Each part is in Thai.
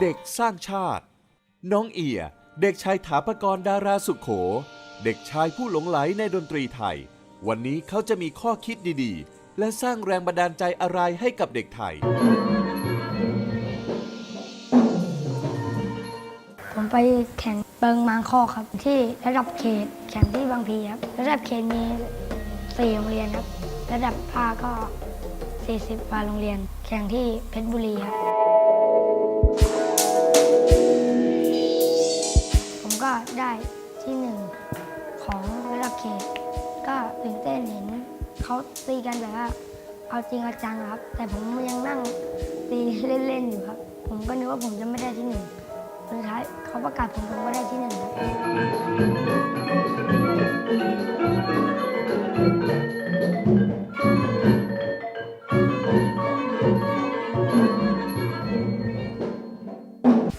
เด็กสร้างชาติ น้องเอีย เด็กชายถาปกรณ์ดาราสุขโข เด็กชายผู้หลงไหลในดนตรีไทย วันนี้เขาจะมีข้อคิดดีๆ และสร้างแรงบันดาลใจอะไรให้กับเด็กไทย ผมไปแข่งเบิงมางข้อครับ ที่ระดับเขตแข่งที่บางพลีครับ ระดับเขตมีสี่โรงเรียนครับ ระดับภาคก็ 40กว่าโรงเรียน แข่งที่เพชรบุรีครับ ได้ที่หนึ่งของระดับเขต ก็ตื่นเต้นเห็นเขาตีกันแบบว่าเอาจริงเอาจังครับ แต่ผมยังนั่งตีเล่นๆอยู่ครับ ผมก็นึกว่าผมจะไม่ได้ที่หนึ่งสุดท้ายเขาประกาศผลผมก็ได้ที่หนึ่งครับ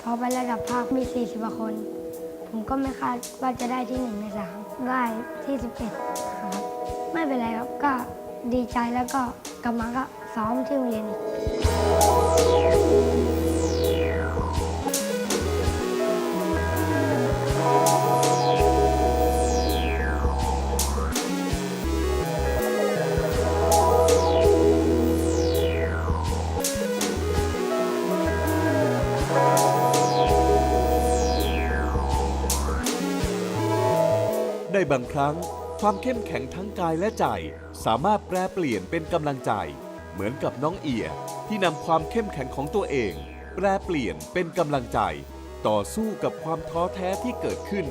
พอไประดับภาคมี 40กว่าคน ผมก็ไม่คาดว่าจะได้ที่หนึ่งในสามได้ที่สิบเอ็ดครับ ไม่เป็นไรครับก็ดีใจแล้วก็กลับมาก็ซ้อมที่โรงเรียนอีก ในบางครั้ง ความเข้มแข็งทั้งกายและใจ สามารถแปลเปลี่ยนเป็นกำลังใจ เหมือนกับน้องเอียที่นำความเข้มแข็งของตัวเอง แปลเปลี่ยนเป็นกำลังใจ ต่อสู้กับความท้อแท้ที่เกิดขึ้น